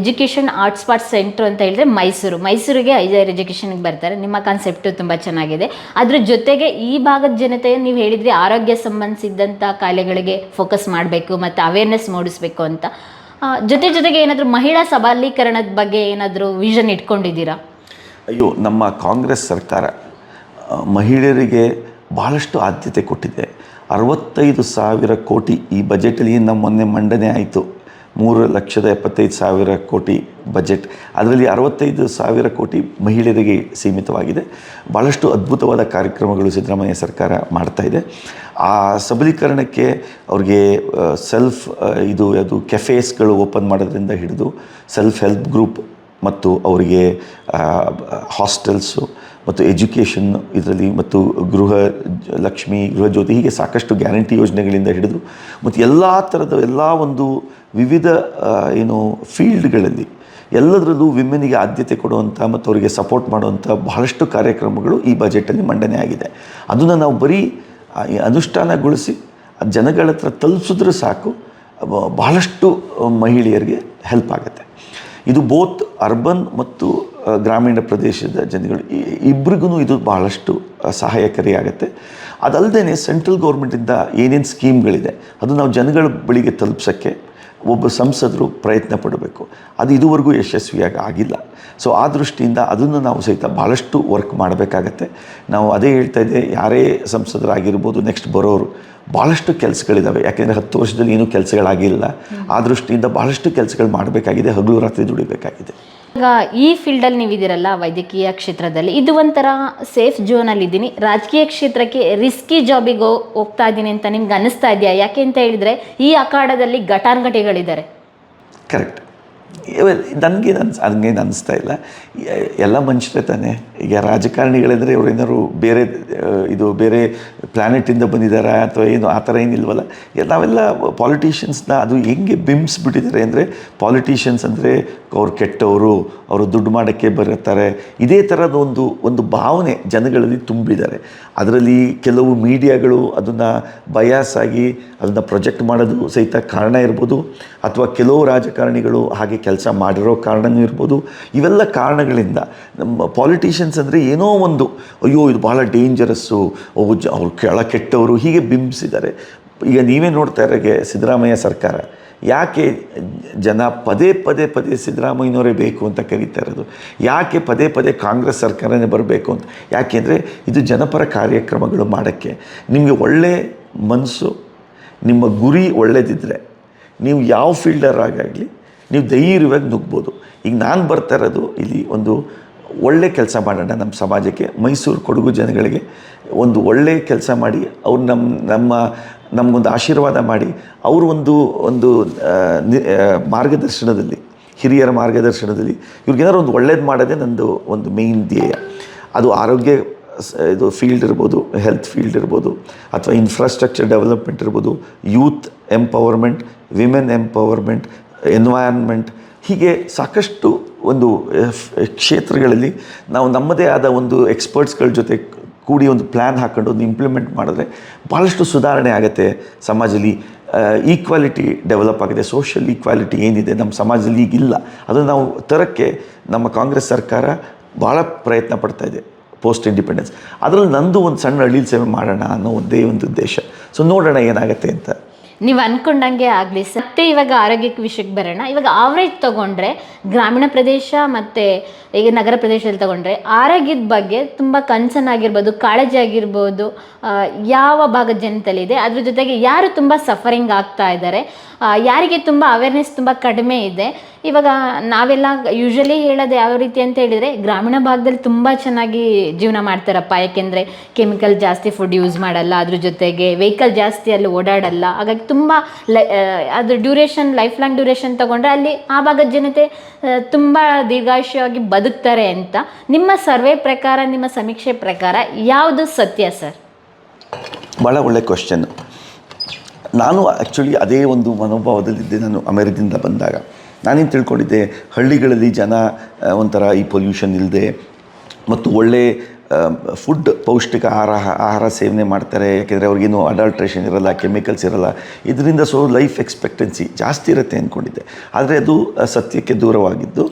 ಎಜುಕೇಷನ್ ಆರ್ಟ್ಸ್ ಪಾರ್ಟ್ ಸೆಂಟ್ರ್ ಅಂತ ಹೇಳಿದ್ರೆ ಮೈಸೂರು. ಮೈಸೂರಿಗೆ ಹೈಯರ್ ಎಜುಕೇಷನ್ಗೆ ಬರ್ತಾರೆ. ನಿಮ್ಮ ಕಾನ್ಸೆಪ್ಟು ತುಂಬ ಚೆನ್ನಾಗಿದೆ. ಅದ್ರ ಜೊತೆಗೆ ಈ ಭಾಗದ ಜನತೆ ನೀವು ಹೇಳಿದ್ರಿ ಆರೋಗ್ಯ ಸಂಬಂಧಿಸಿದಂಥ ಕಾಯಿಲೆಗಳಿಗೆ ಫೋಕಸ್ ಮಾಡಬೇಕು ಮತ್ತು ಅವೇರ್ನೆಸ್ ಮೂಡಿಸ್ಬೇಕು ಅಂತ. ಜೊತೆ ಜೊತೆಗೆ ಏನಾದರೂ ಮಹಿಳಾ ಸಬಲೀಕರಣದ ಬಗ್ಗೆ ಏನಾದರೂ ವಿಷನ್ ಇಟ್ಕೊಂಡಿದ್ದೀರಾ? ಅಯ್ಯೋ, ನಮ್ಮ ಕಾಂಗ್ರೆಸ್ ಸರ್ಕಾರ ಮಹಿಳೆಯರಿಗೆ ಭಾಳಷ್ಟು ಆದ್ಯತೆ ಕೊಟ್ಟಿದೆ. ಅರವತ್ತೈದು ಸಾವಿರ ಕೋಟಿ ಈ ಬಜೆಟಲ್ಲಿ ನಮ್ಮ ಮೊನ್ನೆ ಮಂಡನೆ ಆಯಿತು. ಮೂರು ಲಕ್ಷದ ಎಪ್ಪತ್ತೈದು ಸಾವಿರ ಕೋಟಿ ಬಜೆಟ್. ಅದರಲ್ಲಿ ಅರವತ್ತೈದು ಸಾವಿರ ಕೋಟಿ ಮಹಿಳೆಯರಿಗೆ ಸೀಮಿತವಾಗಿದೆ. ಭಾಳಷ್ಟು ಅದ್ಭುತವಾದ ಕಾರ್ಯಕ್ರಮಗಳು ಸಿದ್ದರಾಮಯ್ಯ ಸರ್ಕಾರ ಮಾಡ್ತಾ ಇದೆ. ಆ ಸಬಲೀಕರಣಕ್ಕೆ ಅವ್ರಿಗೆ ಸೆಲ್ಫ್ ಇದು, ಅದು ಕೆಫೇಸ್ಗಳು ಓಪನ್ ಮಾಡೋದ್ರಿಂದ ಹಿಡಿದು ಸೆಲ್ಫ್ ಹೆಲ್ಪ್ ಗ್ರೂಪ್ ಮತ್ತು ಅವರಿಗೆ ಹಾಸ್ಟೆಲ್ಸು ಮತ್ತು ಎಜುಕೇಷನ್ ಇದರಲ್ಲಿ ಮತ್ತು ಗೃಹ ಲಕ್ಷ್ಮಿ ಗೃಹ ಜ್ಯೋತಿ ಹೀಗೆ ಸಾಕಷ್ಟು ಗ್ಯಾರಂಟಿ ಯೋಜನೆಗಳಿಂದ ಹಿಡಿದು ಮತ್ತು ಎಲ್ಲ ಥರದ ಎಲ್ಲ ಒಂದು ವಿವಿಧ ಏನು ಫೀಲ್ಡ್ಗಳಲ್ಲಿ ಎಲ್ಲದರಲ್ಲೂ ವಿಮೆನಿಗೆ ಆದ್ಯತೆ ಕೊಡುವಂಥ ಮತ್ತು ಅವರಿಗೆ ಸಪೋರ್ಟ್ ಮಾಡುವಂಥ ಬಹಳಷ್ಟು ಕಾರ್ಯಕ್ರಮಗಳು ಈ ಬಜೆಟಲ್ಲಿ ಮಂಡನೆ ಆಗಿದೆ. ಅದನ್ನು ನಾವು ಬರೀ ಅನುಷ್ಠಾನಗೊಳಿಸಿ ಜನಗಳ ಹತ್ರ ತಲುಪಿಸಿದ್ರೆ ಸಾಕು ಬಹಳಷ್ಟು ಮಹಿಳೆಯರಿಗೆ ಹೆಲ್ಪ್ ಆಗುತ್ತೆ. ಇದು ಬೋತ್ ಅರ್ಬನ್ ಮತ್ತು ಗ್ರಾಮೀಣ ಪ್ರದೇಶದ ಜನಗಳು. ಇಬ್ಬರಿಗೂ ಇದು ಬಹಳಷ್ಟು ಸಹಾಯಕಾರಿಯಾಗುತ್ತೆ. ಅದಲ್ಲದೆ ಸೆಂಟ್ರಲ್ ಗೌರ್ಮೆಂಟಿಂದ ಏನೇನು ಸ್ಕೀಮ್ಗಳಿದೆ ಅದು ನಾವು ಜನಗಳ ಬಳಿಗೆ ತಲುಪ್ಸೋಕ್ಕೆ ಒಬ್ಬ ಸಂಸದರು ಪ್ರಯತ್ನ ಪಡಬೇಕು. ಅದು ಇದುವರೆಗೂ ಯಶಸ್ವಿಯಾಗಿ ಆಗಿಲ್ಲ. ಸೊ ಆ ದೃಷ್ಟಿಯಿಂದ ಅದನ್ನು ನಾವು ಸಹಿತ ಭಾಳಷ್ಟು ವರ್ಕ್ ಮಾಡಬೇಕಾಗತ್ತೆ. ನಾವು ಅದೇ ಹೇಳ್ತಾ ಇದ್ದೆ, ಯಾರೇ ಸಂಸದರಾಗಿರ್ಬೋದು ನೆಕ್ಸ್ಟ್ ಬರೋರು ಭಾಳಷ್ಟು ಕೆಲಸಗಳಿದ್ದಾವೆ ಯಾಕೆಂದರೆ ಹತ್ತು ವರ್ಷದಲ್ಲಿ ಏನೂ ಕೆಲಸಗಳಾಗಿಲ್ಲ. ಆ ದೃಷ್ಟಿಯಿಂದ ಭಾಳಷ್ಟು ಕೆಲಸಗಳು ಮಾಡಬೇಕಾಗಿದೆ, ಹಗಲು ರಾತ್ರಿ ದುಡಿಬೇಕಾಗಿದೆ. ಈಗ ಈ ಫೀಲ್ಡಲ್ಲಿ ನೀವಿದ್ದೀರಲ್ಲ, ವೈದ್ಯಕೀಯ ಕ್ಷೇತ್ರದಲ್ಲಿ, ಇದು ಒಂಥರ ಸೇಫ್ ಜೋನಲ್ಲಿ ಇದ್ದೀನಿ. ರಾಜಕೀಯ ಕ್ಷೇತ್ರಕ್ಕೆ ರಿಸ್ಕಿ ಜಾಬಿಗೆ ಹೋಗ್ತಾ ಇದ್ದೀನಿ ಅಂತ ನಿಮ್ಗೆ ಅನಿಸ್ತಾ ಇದೆಯಾ? ಯಾಕೆ ಅಂತ ಹೇಳಿದ್ರೆ, ಈ ಅಖಾಡದಲ್ಲಿ ಘಟಾನ್ಘಟಿಗಳಿದ್ದಾರೆ. ಕರೆಕ್ಟ್ ನನಗೆ ಅನ್ಸ್ ಹಂಗೇನು ಅನಿಸ್ತಾ ಇಲ್ಲ. ಎಲ್ಲ ಮನುಷ್ಯರೇ ತಾನೆ. ಈಗ ರಾಜಕಾರಣಿಗಳಿದ್ರೆ ಇವ್ರು ಏನಾದ್ರು ಬೇರೆ ಇದು ಬೇರೆ ಪ್ಲ್ಯಾನೆಟಿಂದ ಬಂದಿದ್ದಾರಾ ಅಥವಾ ಏನು, ಆ ಥರ ಏನಿಲ್ವಲ್ಲ? ನಾವೆಲ್ಲ ಪಾಲಿಟಿಷಿಯನ್ಸ್ನ ಅದು ಹೆಂಗೆ ಬಿಂಬಿಸ್ಬಿಟ್ಟಿದ್ದಾರೆ ಅಂದರೆ ಪಾಲಿಟಿಷಿಯನ್ಸ್ ಅಂದರೆ ಅವ್ರು ಕೆಟ್ಟವರು, ಅವರು ದುಡ್ಡು ಮಾಡೋಕ್ಕೆ ಬರುತ್ತಾರೆ. ಇದೇ ಥರದ ಒಂದು ಒಂದು ಭಾವನೆ ಜನಗಳಲ್ಲಿ ತುಂಬಿದ್ದಾರೆ. ಅದರಲ್ಲಿ ಕೆಲವು ಮೀಡಿಯಾಗಳು ಅದನ್ನು ಬಯಾಸ್ ಆಗಿ ಅದನ್ನು ಪ್ರೊಜೆಕ್ಟ್ ಮಾಡೋದು ಸಹಿತ ಕಾರಣ ಇರ್ಬೋದು. ಅಥವಾ ಕೆಲವು ರಾಜಕಾರಣಿಗಳು ಹಾಗೆ ಕೆಲಸ ಮಾಡಿರೋ ಕಾರಣವೂ ಇರ್ಬೋದು. ಇವೆಲ್ಲ ಕಾರಣಗಳಿಂದ ನಮ್ಮ ಪಾಲಿಟಿಷಿಯನ್ಸ್ ಅಂದರೆ ಏನೋ ಒಂದು, ಅಯ್ಯೋ, ಇದು ಭಾಳ ಡೇಂಜರಸ್ಸು ಅವರು ಕೆಳ ಕೆಟ್ಟವರು ಹೀಗೆ ಬಿಂಬಿಸಿದ್ದಾರೆ. ಈಗ ನೀವೇ ನೋಡ್ತಾ ಇರೋಗೆ ಸಿದ್ದರಾಮಯ್ಯ ಸರ್ಕಾರ, ಯಾಕೆ ಜನ ಪದೇ ಪದೇ ಪದೇ ಸಿದ್ದರಾಮಯ್ಯನವರೇ ಬೇಕು ಅಂತ ಕರೀತಾ ಇರೋದು? ಯಾಕೆ ಪದೇ ಪದೇ ಕಾಂಗ್ರೆಸ್ ಸರ್ಕಾರನೇ ಬರಬೇಕು ಅಂತ? ಯಾಕೆಂದರೆ ಇದು ಜನಪರ ಕಾರ್ಯಕ್ರಮಗಳು ಮಾಡೋಕ್ಕೆ. ನಿಮಗೆ ಒಳ್ಳೆ ಮನಸ್ಸು, ನಿಮ್ಮ ಗುರಿ ಒಳ್ಳೆದಿದ್ದರೆ ನೀವು ಯಾವ ಫೀಲ್ಡರ್ ಫೀಲ್ಡರಾಗಲಿ ನೀವು ಧೈರ್ಯವಾಗಿ ನುಗ್ಬೋದು. ಈಗ ನಾನು ಬರ್ತಾ ಇರೋದು ಇಲ್ಲಿ ಒಂದು ಒಳ್ಳೆ ಕೆಲಸ ಮಾಡೋಣ ನಮ್ಮ ಸಮಾಜಕ್ಕೆ, ಮೈಸೂರು ಕೊಡಗು ಜನಗಳಿಗೆ ಒಂದು ಒಳ್ಳೆ ಕೆಲಸ ಮಾಡಿ, ಅವ್ರು ನಮ್ಮ ನಮ್ಮ, ನಮಗೊಂದು ಆಶೀರ್ವಾದ ಮಾಡಿ, ಅವರು ಒಂದು ಒಂದು ಮಾರ್ಗದರ್ಶನದಲ್ಲಿ, ಹಿರಿಯರ ಮಾರ್ಗದರ್ಶನದಲ್ಲಿ ಇವ್ರಿಗೇನಾದ್ರು ಒಂದು ಒಳ್ಳೇದು ಮಾಡೋದೇ ನಂದು ಒಂದು ಮೇಯ್ನ್ ಧ್ಯೇಯ. ಅದು ಆರೋಗ್ಯ ಇದು ಫೀಲ್ಡ್ ಇರ್ಬೋದು ಹೆಲ್ತ್ ಫೀಲ್ಡ್ ಇರ್ಬೋದು, ಅಥವಾ ಇನ್ಫ್ರಾಸ್ಟ್ರಕ್ಚರ್ ಡೆವಲಪ್ಮೆಂಟ್ ಇರ್ಬೋದು youth empowerment women empowerment environment ಹೀಗೆ ಸಾಕಷ್ಟು ಒಂದು ಕ್ಷೇತ್ರಗಳಲ್ಲಿ ನಾವು ನಮ್ಮದೇ ಆದ ಒಂದು ಎಕ್ಸ್ಪರ್ಟ್ಸ್ಗಳ ಜೊತೆ ಕೂಡಿ ಒಂದು ಪ್ಲ್ಯಾನ್ ಹಾಕ್ಕೊಂಡು ಒಂದು ಇಂಪ್ಲಿಮೆಂಟ್ ಮಾಡಿದ್ರೆ ಭಾಳಷ್ಟು ಸುಧಾರಣೆ ಆಗುತ್ತೆ ಸಮಾಜದಲ್ಲಿ. ಈಕ್ವಾಲಿಟಿ ಡೆವಲಪ್ ಆಗಿದೆ ಸೋಷಿಯಲ್ ಈಕ್ವಾಲಿಟಿ ಏನಿದೆ ನಮ್ಮ ಸಮಾಜದಲ್ಲಿ ಈಗಿಲ್ಲ. ಅದನ್ನು ನಾವು ತರಕ್ಕೆ ನಮ್ಮ ಕಾಂಗ್ರೆಸ್ ಸರ್ಕಾರ ಭಾಳ ಪ್ರಯತ್ನ ಪಡ್ತಾ ಇದೆ. Post independence. ಅದರಲ್ಲಿ ನಂದು ಒಂದು ಸಣ್ಣ ಅಳಿಲ್ ಸೇವೆ ಮಾಡೋಣ ಅನ್ನೋ ಒಂದೇ ಒಂದು ಉದ್ದೇಶ. ಸೊ ನೋಡೋಣ ಏನಾಗುತ್ತೆ ಅಂತ. ನೀವು ಅನ್ಕೊಂಡಂಗೆ ಆಗಲಿ. ಮತ್ತೆ ಇವಾಗ ಆರೋಗ್ಯಕ್ಕೆ ವಿಷಯಕ್ಕೆ ಬರೋಣ. ಇವಾಗ ಆವ್ರೇಜ್ ತಗೊಂಡ್ರೆ ಗ್ರಾಮೀಣ ಪ್ರದೇಶ ಮತ್ತು ಈಗ ನಗರ ಪ್ರದೇಶದಲ್ಲಿ ತಗೊಂಡ್ರೆ ಆರೋಗ್ಯದ ಬಗ್ಗೆ ತುಂಬ ಕನ್ಸರ್ನ್ ಆಗಿರ್ಬೋದು, ಕಾಳಜಿ ಆಗಿರ್ಬೋದು ಯಾವ ಭಾಗದ ಜನತಲ್ಲಿದೆ ಅದ್ರ ಜೊತೆಗೆ ಯಾರು ತುಂಬ ಸಫರಿಂಗ್ ಆಗ್ತಾ ಇದ್ದಾರೆ ಯಾರಿಗೆ ತುಂಬ ಅವೇರ್ನೆಸ್ ತುಂಬ ಕಡಿಮೆ ಇದೆ. ಇವಾಗ ನಾವೆಲ್ಲ ಯೂಶಲಿ ಹೇಳೋದು ಯಾವ ರೀತಿ ಅಂತ ಹೇಳಿದರೆ ಗ್ರಾಮೀಣ ಭಾಗದಲ್ಲಿ ತುಂಬ ಚೆನ್ನಾಗಿ ಜೀವನ ಮಾಡ್ತಾರಪ್ಪ. ಯಾಕೆಂದರೆ ಕೆಮಿಕಲ್ ಜಾಸ್ತಿ ಫುಡ್ ಯೂಸ್ ಮಾಡಲ್ಲ. ಅದ್ರ ಜೊತೆಗೆ ವೆಹಿಕಲ್ ಜಾಸ್ತಿ ಅಲ್ಲಿ ಓಡಾಡಲ್ಲ. ಹಾಗಾಗಿ ತುಂಬ ಲೈ ಅದ್ರ ಡ್ಯೂರೇಷನ್, ಲೈಫ್ ಲಾಂಗ್ ಡ್ಯೂರೇಷನ್ ತಗೊಂಡ್ರೆ ಅಲ್ಲಿ ಆ ಭಾಗದ ಜನತೆ ತುಂಬ ದೀರ್ಘಾಯುಷ್ಯವಾಗಿ ಬದುಕ್ತಾರೆ ಅಂತ. ನಿಮ್ಮ ಸರ್ವೆ ಪ್ರಕಾರ, ನಿಮ್ಮ ಸಮೀಕ್ಷೆ ಪ್ರಕಾರ ಯಾವುದು ಸತ್ಯ ಸರ್? ಭಾಳ ಒಳ್ಳೆ ಕ್ವಶನ್ ನಾನು ಆ್ಯಕ್ಚುಲಿ ಅದೇ ಒಂದು ಮನೋಭಾವದಲ್ಲಿದ್ದೆ ನಾನು ಅಮೆರಿಕದಿಂದ ಬಂದಾಗ. ನಾನೇನು ತಿಳ್ಕೊಂಡಿದ್ದೆ, ಹಳ್ಳಿಗಳಲ್ಲಿ ಜನ ಒಂಥರ ಈ ಪೊಲ್ಯೂಷನ್ ಇಲ್ಲದೆ ಮತ್ತು ಒಳ್ಳೆ ಫುಡ್ ಪೌಷ್ಟಿಕ ಆಹಾರ ಆಹಾರ ಸೇವನೆ ಮಾಡ್ತಾರೆ. ಯಾಕೆಂದರೆ ಅವ್ರಿಗೇನು ಅಡಲ್ಟ್ರೇಷನ್ ಇರಲ್ಲ ಕೆಮಿಕಲ್ಸ್ ಇರಲ್ಲ. ಇದರಿಂದ ಸೊ ಲೈಫ್ ಎಕ್ಸ್ಪೆಕ್ಟೆನ್ಸಿ ಜಾಸ್ತಿ ಇರುತ್ತೆ ಅಂದ್ಕೊಂಡಿದ್ದೆ ಆದರೆ ಅದು ಸತ್ಯಕ್ಕೆ ದೂರವಾಗಿದ್ದು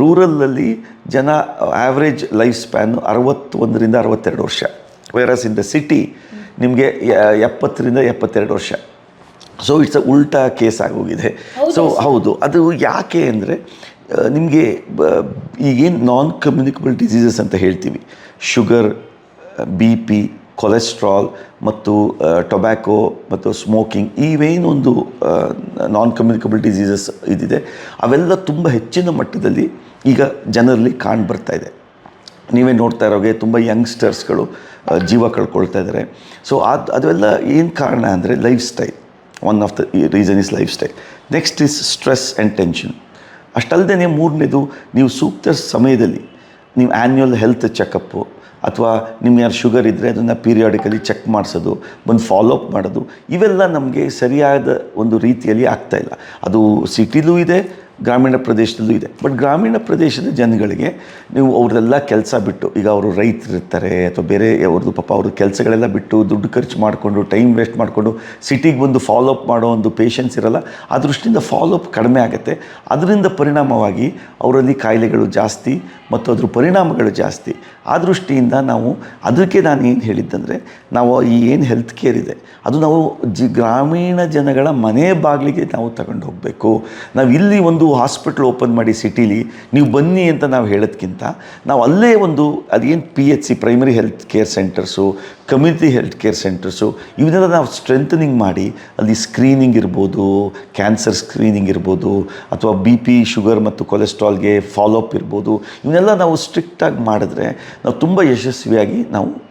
ರೂರಲಲ್ಲಿ ಜನ ಆ್ಯಾವ್ರೇಜ್ ಲೈಫ್ ಸ್ಪ್ಯಾನು ಅರವತ್ತೊಂದರಿಂದ ಅರವತ್ತೆರಡು ವರ್ಷ. ವೈರಸ್ ಇನ್ ದ ಸಿಟಿ ನಿಮಗೆ ಎಪ್ಪತ್ತರಿಂದ ಎಪ್ಪತ್ತೆರಡು ವರ್ಷ. ಸೊ ಇಟ್ಸ್ ಅ ಉಲ್ಟಾ ಕೇಸ್ ಆಗೋಗಿದೆ. ಸೊ ಹೌದು. ಅದು ಯಾಕೆ ಅಂದರೆ ನಿಮಗೆ ಈಗೇನು ನಾನ್ ಕಮ್ಯುನಿಕಬಲ್ ಡಿಸೀಸಸ್ ಅಂತ ಹೇಳ್ತೀವಿ. ಶುಗರ್, ಬಿ ಪಿ, ಕೊಲೆಸ್ಟ್ರಾಲ್ ಮತ್ತು ಟೊಬ್ಯಾಕೊ ಮತ್ತು ಸ್ಮೋಕಿಂಗ್ ಇವೇನೊಂದು ನಾನ್ ಕಮ್ಯುನಿಕಬಲ್ ಡಿಸೀಸಸ್ ಇದಿದೆ. ಅವೆಲ್ಲ ತುಂಬ ಹೆಚ್ಚಿನ ಮಟ್ಟದಲ್ಲಿ ಈಗ ಜನರಲ್ಲಿ ಕಾಣ್ ಬರ್ತಾ ಇದೆ. ನೀವೇ ನೋಡ್ತಾ ಇರೋಗೆ ತುಂಬ ಯಂಗ್ಸ್ಟರ್ಸ್ಗಳು ಜೀವ ಕಳ್ಕೊಳ್ತಾ ಇದ್ದಾರೆ ಸೊ ಅದು ಅದೆಲ್ಲ ಏನು ಕಾರಣ ಅಂದರೆ life style one of the reason is life style next is stress and tension ಅಷ್ಟಲ್ಲದೆ ಮೂರನೇದು, ನೀವು ಸೂಕ್ತ ಸಮಯದಲ್ಲಿ ನೀವು ಆ್ಯನ್ಯುವಲ್ ಹೆಲ್ತ್ ಚೆಕಪ್ಪು ಅಥವಾ ನಿಮ್ಗೆ ಯಾರು ಶುಗರ್ ಇದ್ದರೆ ಅದನ್ನು ಪೀರಿಯಾಡಿಕಲಿ ಚೆಕ್ ಮಾಡಿಸೋದು, ಬಂದು ಫಾಲೋಅಪ್ ಮಾಡೋದು, ಇವೆಲ್ಲ ನಮಗೆ ಸರಿಯಾದ ಒಂದು ರೀತಿಯಲ್ಲಿ ಆಗ್ತಾಯಿಲ್ಲ ಅದು ಸಿಟಿಲೂ ಇದೆ ಗ್ರಾಮೀಣ ಪ್ರದೇಶದಲ್ಲೂ ಇದೆ. ಬಟ್ ಗ್ರಾಮೀಣ ಪ್ರದೇಶದ ಜನಗಳಿಗೆ ನೀವು ಅವ್ರದ್ದೆಲ್ಲ ಕೆಲಸ ಬಿಟ್ಟು, ಈಗ ಅವರು ರೈತರಿರ್ತಾರೆ ಅಥವಾ ಬೇರೆ ಅವ್ರದ್ದು ಪಾಪ ಅವ್ರ ಕೆಲಸಗಳೆಲ್ಲ ಬಿಟ್ಟು ದುಡ್ಡು ಖರ್ಚು ಮಾಡಿಕೊಂಡು ಟೈಮ್ ವೇಸ್ಟ್ ಮಾಡಿಕೊಂಡು ಸಿಟಿಗೆ ಬಂದು ಫಾಲೋ ಅಪ್ ಮಾಡೋ ಒಂದು ಪೇಷನ್ಸ್ ಇರಲ್ಲ, ಆ ದೃಷ್ಟಿಯಿಂದ ಫಾಲೋ ಅಪ್ ಕಡಿಮೆ ಆಗುತ್ತೆ. ಅದರಿಂದ ಪರಿಣಾಮವಾಗಿ ಅವರಲ್ಲಿ ಕಾಯಿಲೆಗಳು ಜಾಸ್ತಿ ಮತ್ತು ಅದ್ರ ಪರಿಣಾಮಗಳು ಜಾಸ್ತಿ. ಆ ದೃಷ್ಟಿಯಿಂದ ನಾವು ಅದಕ್ಕೆ ನಾನು ಏನು ಹೇಳಿದ್ದಂದರೆ, ನಾವು ಈ ಏನು ಹೆಲ್ತ್ ಕೇರ್ ಇದೆ, ಅದು ನಾವು ಜಿ, ಗ್ರಾಮೀಣ ಜನಗಳ ಮನೆ ಬಾಗಿಲಿಗೆ ನಾವು ತಗೊಂಡು ಹೋಗಬೇಕು. ನಾವು ಇಲ್ಲಿ ಒಂದು ಹಾಸ್ಪಿಟ್ಲ್ ಓಪನ್ ಮಾಡಿ ಸಿಟೀಲಿ ನೀವು ಬನ್ನಿ ಅಂತ ನಾವು ಹೇಳೋದಕ್ಕಿಂತ ನಾವು ಅಲ್ಲೇ ಒಂದು ಅದೇನು P H C primary health care centres community health care centres ಇವನ್ನೆಲ್ಲ ನಾವು ಸ್ಟ್ರೆಂಥನಿಂಗ್ ಮಾಡಿ ಅಲ್ಲಿ ಸ್ಕ್ರೀನಿಂಗ್ ಇರ್ಬೋದು ಕ್ಯಾನ್ಸರ್ ಸ್ಕ್ರೀನಿಂಗ್ ಇರ್ಬೋದು, ಅಥವಾ ಬಿ ಪಿ ಶುಗರ್ ಮತ್ತು ಕೊಲೆಸ್ಟ್ರಾಲ್ಗೆ ಫಾಲೋಅಪ್ ಇರ್ಬೋದು ಇವನ್ನೆಲ್ಲ ನಾವು ಸ್ಟ್ರಿಕ್ಟಾಗಿ ಮಾಡಿದ್ರೆ ನಾವು ತುಂಬ ಯಶಸ್ವಿಯಾಗಿ ನಾವು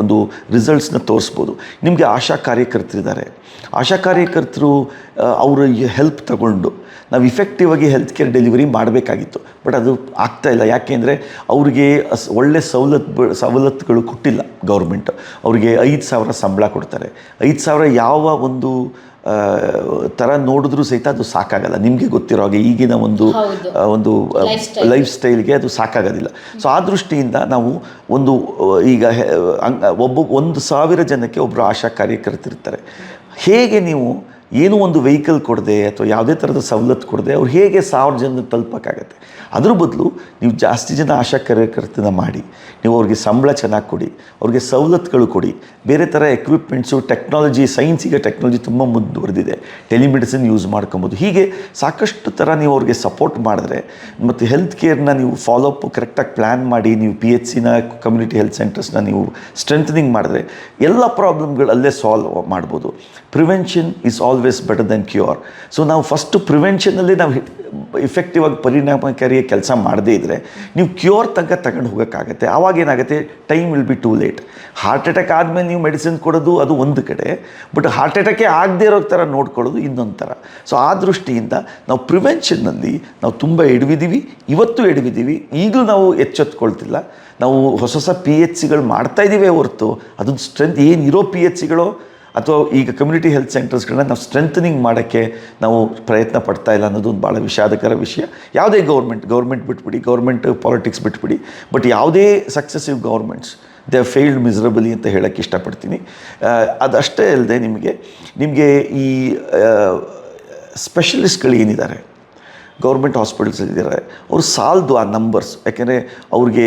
ಒಂದು ರಿಸಲ್ಟ್ಸ್ನ ತೋರಿಸ್ಬೋದು. ನಿಮಗೆ ಆಶಾ ಕಾರ್ಯಕರ್ತರಿದ್ದಾರೆ. ಆಶಾ ಕಾರ್ಯಕರ್ತರು ಅವರ ಹೆಲ್ಪ್ ತಗೊಂಡು ನಾವು ಇಫೆಕ್ಟಿವ್ ಆಗಿ ಹೆಲ್ತ್ ಕೇರ್ ಡೆಲಿವರಿ ಮಾಡಬೇಕಾಗಿತ್ತು. ಬಟ್ ಅದು ಆಗ್ತಾ ಇಲ್ಲ. ಯಾಕೆಂದರೆ ಅವರಿಗೆ ಒಳ್ಳೆ ಸವಲತ್ತು ಸವಲತ್ತುಗಳು ಕೊಟ್ಟಿಲ್ಲ ಗೌರ್ಮೆಂಟ್. ಅವರಿಗೆ ಐದು ಸಾವಿರ ಸಂಬಳ ಕೊಡ್ತಾರೆ. ಐದು ಸಾವಿರ ಯಾವ ಒಂದು ಥರ ನೋಡಿದ್ರೂ ಸಹಿತ ಅದು ಸಾಕಾಗಲ್ಲ. ನಿಮಗೆ ಗೊತ್ತಿರೋ ಹಾಗೆ ಈಗಿನ ಒಂದು ಒಂದು ಲೈಫ್ ಸ್ಟೈಲ್ಗೆ ಅದು ಸಾಕಾಗೋದಿಲ್ಲ. ಸೊ ಆ ದೃಷ್ಟಿಯಿಂದ ನಾವು ಒಂದು ಈಗ ಒಬ್ಬ ಒಂದು ಸಾವಿರ ಜನಕ್ಕೆ ಒಬ್ಬರು ಆಶಾ ಕಾರ್ಯಕರ್ತರಿರ್ತಾರೆ. ಹೇಗೆ ನೀವು ಏನೂ ಒಂದು ವೆಹಿಕಲ್ ಕೊಡದೆ ಅಥವಾ ಯಾವುದೇ ಥರದ ಸವಲತ್ತು ಕೊಡದೆ ಅವ್ರು ಹೇಗೆ ಸಾವಿರ ಜನ ತಲುಪೋಕ್ಕಾಗತ್ತೆ? ಅದ್ರ ಬದಲು ನೀವು ಜಾಸ್ತಿ ಜನ ಆಶಾ ಕಾರ್ಯಕರ್ತನ ಮಾಡಿ, ನೀವು ಅವ್ರಿಗೆ ಸಂಬಳ ಚೆನ್ನಾಗಿ ಕೊಡಿ, ಅವ್ರಿಗೆ ಸವಲತ್ತುಗಳು ಕೊಡಿ. ಬೇರೆ ಥರ ಎಕ್ವಿಪ್ಮೆಂಟ್ಸು ಟೆಕ್ನಾಲಜಿ ಸೈನ್ಸಿಗೆ ಟೆಕ್ನಾಲಜಿ ತುಂಬ ಮುಂದುವರೆದಿದೆ. ಟೆಲಿಮೆಡಿಸಿನ್ ಯೂಸ್ ಮಾಡ್ಕೊಬೋದು. ಹೀಗೆ ಸಾಕಷ್ಟು ಥರ ನೀವು ಅವ್ರಿಗೆ ಸಪೋರ್ಟ್ ಮಾಡಿದ್ರೆ ಮತ್ತು ಹೆಲ್ತ್ ಕೇರ್ನ ನೀವು ಫಾಲೋಅಪ್ ಕರೆಕ್ಟಾಗಿ ಪ್ಲ್ಯಾನ್ ಮಾಡಿ, ನೀವು ಪಿ ಎಚ್ ಸಿನ ಕಮ್ಯುನಿಟಿ ಹೆಲ್ತ್ ಸೆಂಟರ್ಸ್ನ ನೀವು ಸ್ಟ್ರೆಂಥನಿಂಗ್ ಮಾಡಿದ್ರೆ ಎಲ್ಲ ಪ್ರಾಬ್ಲಮ್ಗಳು ಅಲ್ಲೇ ಸಾಲ್ವ್ ಮಾಡ್ಬೋದು prevention is always better than cure so ನಾವು ಫಸ್ಟು ಪ್ರಿವೆನ್ಷನಲ್ಲಿ ನಾವು ಇಫೆಕ್ಟಿವ್ ಆಗಿ ಪರಿಣಾಮಕಾರಿ ಕೆಲಸ ಮಾಡದೇ ಇದ್ದರೆ ನೀವು ಕ್ಯೂರ್ ತನಕ ತಗೊಂಡು ಹೋಗೋಕ್ಕಾಗತ್ತೆ. ಆವಾಗ ಏನಾಗುತ್ತೆ? Time will be too late heart attack ಆದಮೇಲೆ ನೀವು ಮೆಡಿಸಿನ್ ಕೊಡೋದು ಅದು ಒಂದು ಕಡೆ ಬಟ್ ಹಾರ್ಟ್ ಅಟ್ಯಾಕೇ ಆಗದೇ ಇರೋ ಥರ ನೋಡ್ಕೊಳ್ಳೋದು ಇನ್ನೊಂದು ಥರ ಸೊ ಆ ದೃಷ್ಟಿಯಿಂದ ನಾವು ಪ್ರಿವೆನ್ಷನ್ನಲ್ಲಿ ನಾವು ತುಂಬ ಎಡವಿದ್ದೀವಿ ಇವತ್ತು ಎಡವಿದ್ದೀವಿ ಈಗಲೂ ನಾವು ಎಚ್ಚೆತ್ಕೊಳ್ತಿಲ್ಲ. ನಾವು ಹೊಸ ಹೊಸ ಪಿ ಎಚ್ ಸಿಗಳು ಮಾಡ್ತಾಯಿದ್ದೀವಿ ಹೊರತು, ಅದೊಂದು ಸ್ಟ್ರೆಂತ್ ಏನಿರೋ ಪಿ ಎಚ್ ಸಿಗಳು ಅಥವಾ ಈಗ ಕಮ್ಯುನಿಟಿ ಹೆಲ್ತ್ ಸೆಂಟರ್ಸ್ಗಳನ್ನ ನಾವು ಸ್ಟ್ರೆಂಥನಿಂಗ್ ಮಾಡೋಕ್ಕೆ ನಾವು ಪ್ರಯತ್ನ ಪಡ್ತಾ ಇಲ್ಲ ಅನ್ನೋದು ಒಂದು ಭಾಳ ವಿಷಾದಕರ ವಿಷಯ. ಯಾವುದೇ ಗೌರ್ಮೆಂಟ್ ಗೌರ್ಮೆಂಟ್ ಬಿಟ್ಬಿಡಿ ಗೌರ್ಮೆಂಟ್ ಪಾಲಿಟಿಕ್ಸ್ ಬಿಟ್ಬಿಡಿ ಬಟ್ ಯಾವುದೇ successive governments they failed miserably ಅಂತ ಹೇಳೋಕ್ಕೆ ಇಷ್ಟಪಡ್ತೀನಿ. ಅದಷ್ಟೇ ಅಲ್ಲದೆ ನಿಮಗೆ ನಿಮಗೆ ಈ ಸ್ಪೆಷಲಿಸ್ಟ್ಗಳು ಏನಿದ್ದಾರೆ? ಗೌರ್ಮೆಂಟ್ ಹಾಸ್ಪಿಟಲ್ಸ್ ಇದ್ದಾರೆ. ಅವ್ರು ಸಾಲದು ಆ ನಂಬರ್ಸ್ ಯಾಕೆಂದರೆ ಅವ್ರಿಗೆ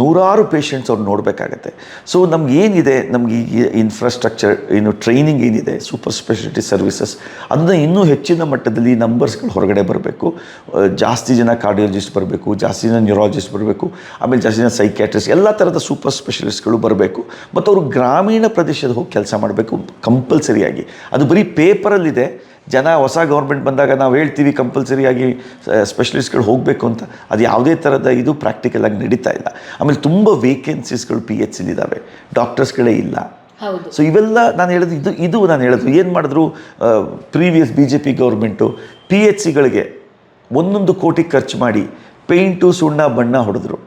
ನೂರಾರು ಪೇಷಂಟ್ಸ್ ಅವ್ರು ನೋಡಬೇಕಾಗತ್ತೆ. ಸೊ ನಮ್ಗೆ ಏನಿದೆ? ನಮಗೆ ಈ ಇನ್ಫ್ರಾಸ್ಟ್ರಕ್ಚರ್ ಏನು ಟ್ರೈನಿಂಗ್ ಏನಿದೆ? ಸೂಪರ್ ಸ್ಪೆಷಾಲಿಟಿ ಸರ್ವಿಸಸ್ ಅದನ್ನು ಇನ್ನೂ ಹೆಚ್ಚಿನ ಮಟ್ಟದಲ್ಲಿ ನಂಬರ್ಸ್ಗಳು ಹೊರಗಡೆ ಬರಬೇಕು. ಜಾಸ್ತಿ ಜನ ಕಾರ್ಡಿಯಾಲಜಿಸ್ಟ್ ಬರಬೇಕು, ಜಾಸ್ತಿ ಜನ ನ್ಯೂರಾಲಜಿಸ್ಟ್ ಬರಬೇಕು, ಆಮೇಲೆ ಜಾಸ್ತಿ ಜನ ಸೈಕ್ಯಾಟ್ರಿಸ್ಟ್ ಎಲ್ಲ ಥರದ ಸೂಪರ್ ಸ್ಪೆಷಲಿಸ್ಟ್ಗಳು ಬರಬೇಕು. ಮತ್ತು ಅವರು ಗ್ರಾಮೀಣ ಪ್ರದೇಶದ ಹೋಗಿ ಕೆಲಸ ಮಾಡಬೇಕು ಕಂಪಲ್ಸರಿಯಾಗಿ ಅದು ಬರೀ ಪೇಪರಲ್ಲಿದೆ ಜನ ಹೊಸ ಗೌರ್ಮೆಂಟ್ ಬಂದಾಗ ನಾವು ಹೇಳ್ತೀವಿ ಕಂಪಲ್ಸರಿಯಾಗಿ ಸ್ಪೆಷಲಿಸ್ಟ್ಗಳು ಹೋಗಬೇಕು ಅಂತ. ಅದು ಯಾವುದೇ ಥರದ ಇದು ಪ್ರಾಕ್ಟಿಕಲ್ ಆಗಿ ನಡೀತಾ ಇಲ್ಲ. ಆಮೇಲೆ ತುಂಬ ವೇಕೆನ್ಸೀಸ್ಗಳು ಪಿ ಎಚ್ ಸಿಲಿದ್ದಾವೆ ಡಾಕ್ಟರ್ಸ್ಗಳೇ ಇಲ್ಲ. ಸೊ ಇವೆಲ್ಲ ನಾನು ಹೇಳೋದು ಇದು ಇದು ನಾನು ಹೇಳೋದು ಏನು ಮಾಡಿದ್ರು previous B J P government P H ಸಿಗಳಿಗೆ ಒಂದೊಂದು ಕೋಟಿ ಖರ್ಚು ಮಾಡಿ ಪೇಂಟು ಸುಣ್ಣ ಬಣ್ಣ ಹೊಡೆದ್ರು.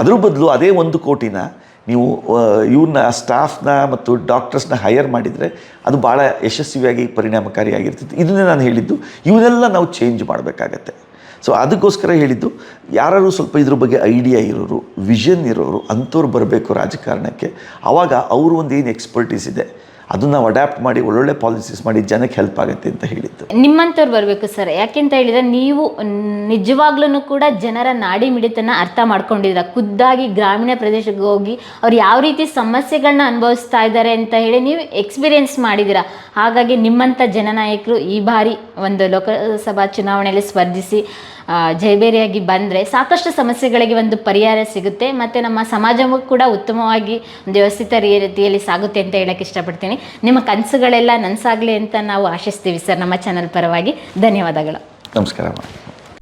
ಅದ್ರ ಬದಲು ಅದೇ ಒಂದು ಕೋಟಿನ ನೀವು ಇವ್ರನ್ನ ಸ್ಟಾಫ್ನ ಮತ್ತು ಡಾಕ್ಟರ್ಸ್ನ ಹೈಯರ್ ಮಾಡಿದರೆ ಅದು ಭಾಳ ಯಶಸ್ವಿಯಾಗಿ ಪರಿಣಾಮಕಾರಿಯಾಗಿರ್ತಿತ್ತು ಇದನ್ನೇ ನಾನು ಹೇಳಿದ್ದು. ಇವನ್ನೆಲ್ಲ ನಾವು ಚೇಂಜ್ ಮಾಡಬೇಕಾಗತ್ತೆ. ಸೊ ಅದಕ್ಕೋಸ್ಕರ ಹೇಳಿದ್ದು ಯಾರು ಸ್ವಲ್ಪ ಇದ್ರ ಬಗ್ಗೆ ಐಡಿಯಾ ಇರೋರು ವಿಷನ್ ಇರೋರು, ಅಂಥವ್ರು ಬರಬೇಕು ರಾಜಕಾರಣಕ್ಕೆ. ಆವಾಗ ಅವರು ಒಂದು ಏನು ಎಕ್ಸ್ಪರ್ಟೀಸ್ ಇದೆ. ಅದನ್ನು ನಾವು ಅಡ್ಯಾಪ್ಟ್ ಮಾಡಿ ಒಳ್ಳೊಳ್ಳೆ ಪಾಲಿಸೀಸ್ ಮಾಡಿ ಜನಕ್ಕೆ ಹೆಲ್ಪ್ ಆಗುತ್ತೆ ಅಂತ ಹೇಳಿದ್ದು. ನಿಮ್ಮಂಥವ್ರು ಬರಬೇಕು ಸರ್. ಯಾಕೆಂತ ಹೇಳಿದ್ರೆ ನೀವು ನಿಜವಾಗ್ಲೂ ಕೂಡ ಜನರ ನಾಡಿ ಮಿಡಿತನ ಅರ್ಥ ಮಾಡ್ಕೊಂಡಿದ್ದೀರ? ಖುದ್ದಾಗಿ ಗ್ರಾಮೀಣ ಪ್ರದೇಶಕ್ಕೆ ಹೋಗಿ ಅವ್ರು ಯಾವ ರೀತಿ ಸಮಸ್ಯೆಗಳನ್ನ ಅನುಭವಿಸ್ತಾ ಇದ್ದಾರೆ ಅಂತ ಹೇಳಿ ನೀವು ಎಕ್ಸ್ಪೀರಿಯನ್ಸ್ ಮಾಡಿದ್ದೀರಾ? ಹಾಗಾಗಿ ನಿಮ್ಮಂಥ ಜನನಾಯಕರು ಈ ಬಾರಿ ಒಂದು ಲೋಕಸಭಾ ಚುನಾವಣೆಯಲ್ಲಿ ಸ್ಪರ್ಧಿಸಿ ಆ, ಜಯಬೇರಿಯಾಗಿ ಬಂದರೆ ಸಾಕಷ್ಟು ಸಮಸ್ಯೆಗಳಿಗೆ ಒಂದು ಪರಿಹಾರ ಸಿಗುತ್ತೆ. ಮತ್ತು ನಮ್ಮ ಸಮಾಜವೂ ಕೂಡ ಉತ್ತಮವಾಗಿ ಒಂದು ವ್ಯವಸ್ಥಿತ ರೀತಿಯಲ್ಲಿ ಸಾಗುತ್ತೆ ಅಂತ ಹೇಳಕ್ಕೆ ಇಷ್ಟಪಡ್ತೀನಿ. ನಿಮ್ಮ ಕನಸುಗಳೆಲ್ಲ ನನಸಾಗಲಿ ಅಂತ ನಾವು ಆಶಿಸ್ತೀವಿ ಸರ್ ನಮ್ಮ ಚಾನಲ್ ಪರವಾಗಿ. ಧನ್ಯವಾದಗಳು. ನಮಸ್ಕಾರ